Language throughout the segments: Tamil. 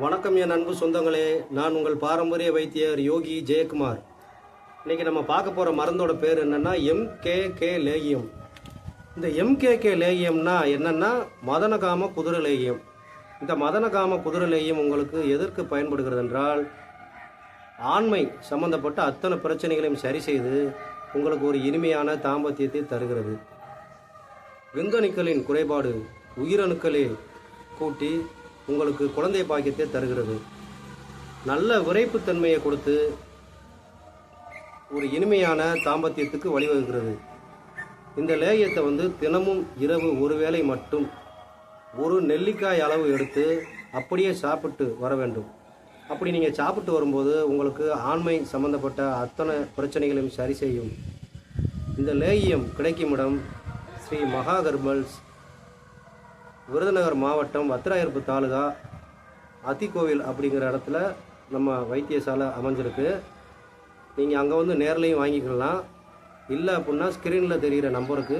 வணக்கம் என் அன்பு சொந்தங்களே நான் உங்கள் பாரம்பரிய வைத்தியர் யோகி ஜெயக்குமார். இன்னைக்கு நம்ம பார்க்க போகிற மருந்தோட பேர் என்னென்னா எம்கேகே லேகியம். இந்த எம்கேகே லேகியம்னா என்னென்னா மதனகாம குதிரை லேகியம். இந்த மதனகாம குதிரை லேகியம் உங்களுக்கு எதற்கு பயன்படுகிறது என்றால் ஆண்மை சம்பந்தப்பட்ட அத்தனை பிரச்சனைகளையும் சரி செய்து உங்களுக்கு ஒரு இனிமையான தாம்பத்தியத்தை தருகிறது. விந்தணுக்களின் குறைபாடு உயிரணுக்களை கூட்டி உங்களுக்கு குழந்தை பாக்கியத்தை தருகிறது. நல்ல விரைப்புத்தன்மையை கொடுத்து ஒரு இனிமையான தாம்பத்தியத்துக்கு வழிவகுக்கிறது. இந்த லேகியத்தை வந்து தினமும் இரவு ஒரு வேளை மட்டும் ஒரு நெல்லிக்காய் அளவு எடுத்து அப்படியே சாப்பிட்டு வர வேண்டும். அப்படி நீங்கள் சாப்பிட்டு வரும்போது உங்களுக்கு ஆண்மை சம்பந்தப்பட்ட அத்தனை பிரச்சனைகளையும் சரி செய்யும். இந்த லேகியம் கிடைக்கும் இடம் ஸ்ரீ மகாகர்மல்ஸ் விருதுநகர் மாவட்டம் வத்திராயிருப்பு தாலுகா அத்திக்கோவில் அப்படிங்கிற இடத்துல நம்ம வைத்தியசாலை அமைஞ்சிருக்கு. நீங்கள் அங்கே வந்து நேர்லையும் வாங்கிக்கலாம். இல்லை அப்படின்னா ஸ்க்ரீனில் தெரிகிற நம்பருக்கு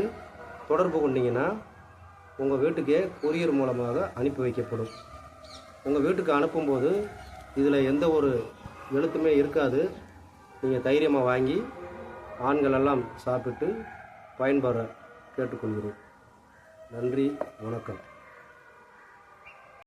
தொடர்பு கொண்டீங்கன்னா உங்கள் வீட்டுக்கே கொரியர் மூலமாக அனுப்பி வைக்கப்படும். உங்கள் வீட்டுக்கு அனுப்பும்போது இதில் எந்த ஒரு எழுத்துமே இருக்காது. நீங்கள் தைரியமாக வாங்கி ஆண்களெல்லாம் சாப்பிட்டு பயன்பெற கேட்டுக்கொள்கிறோம். நன்றி வணக்கம்.